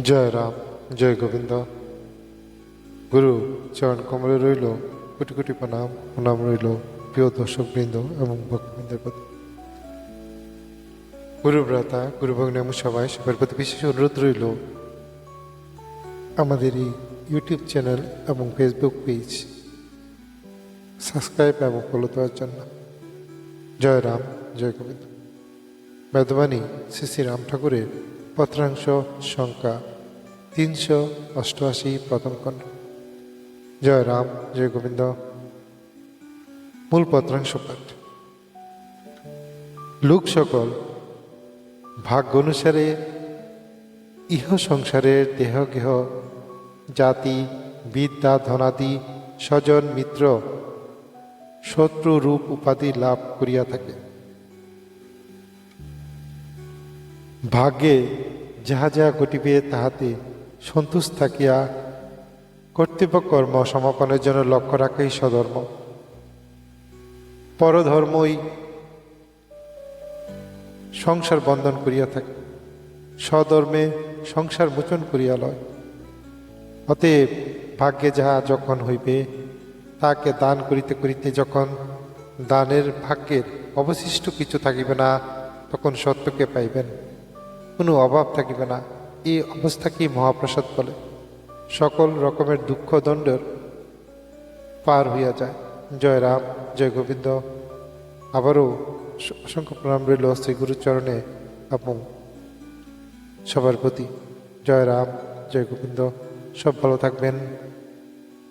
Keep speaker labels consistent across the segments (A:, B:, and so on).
A: জয় রাম, জয় গোবিন্দ। গুরু চরণ কমলে রইল, কোটি কোটি প্রণাম প্রণাম রইল প্রিয় দর্শক বৃন্দ এবং ভক্তবৃন্দের প্রতি। গুরু ব্রাতা, গুরু ভগ্নী এবং সবাই সবার প্রতি বিশেষ অনুরোধ রইল। আমাদের এই ইউটিউব চ্যানেল এবং ফেসবুক পেজ সাবস্ক্রাইব এবং ফলো দেওয়ার জন্য। জয় রাম, জয় গোবিন্দ। বেদবাণী শ্রী শ্রী রাম ঠাকুরের পত্রাংশ সংখ্যা তিনশো অষ্টআশি প্রথম খণ্ড। জয় রাম, জয় গোবিন্দ। মূল পত্রাংশ পাঠ। লোক সকল, ভাগ্য অনুসারে ইহ সংসারের দেহ গেহ, জাতি, বিদ্যা, ধনাদি, স্বজন, মিত্র শত্রু রূপ উপাধি লাভ করিয়া থাকে। ভাগ্যে যাহা যাহা ঘটিবে, তাহাতে সন্তুষ্ট থাকিয়া কর্তব্য কর্ম সমাপনের জন্য লক্ষ্য রাখাই স্বধর্ম। পরধর্মই সংসার বন্ধন করিয়া থাকে, স্বধর্মে সংসার মোচন করিয়া লয়। অতএব ভাগ্যে যাহা যখন হইবে তাকে দান করিতে করিতে যখন দানের ভাগ্যের অবশিষ্ট কিছু থাকিবে না, তখন সত্যকে পাইবেন। কোনো অভাব থাকিবে না। এই অবস্থাকেই মহাপ্রসাদ বলে? সকল রকমের দুঃখ দণ্ডের পার হইয়া যায়। জয় রাম, জয় গোবিন্দ। আবারও অসংখ্য প্রণাম রইল শ্রী গুরুচরণে এবং সবার প্রতি। জয় রাম, জয় গোবিন্দ। সব ভালো থাকবেন।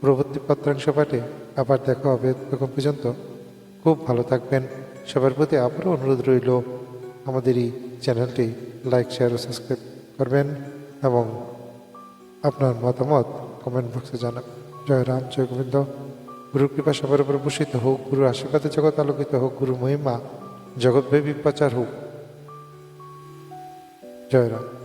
A: পরবর্তী পত্রাংশ পাঠে আবার দেখা হবে তখন পর্যন্ত। খুব ভালো থাকবেন। সবার প্রতি আবারও অনুরোধ রইল আমাদের এই চ্যানেলটি লাইক শেয়ার ও সাবস্ক্রাইব করবেন এবং আপনার মতামত কমেন্ট বক্সে জানাবেন জয় রাম, জয় গোবিন্দ। গুরু কৃপা সবার উপর বসিত হোক গুরু আশীর্বাদে জগৎ আলোকিত হোক গুরু মহিমা জগৎ জগৎব্যাপী প্রচার হোক। জয় রাম।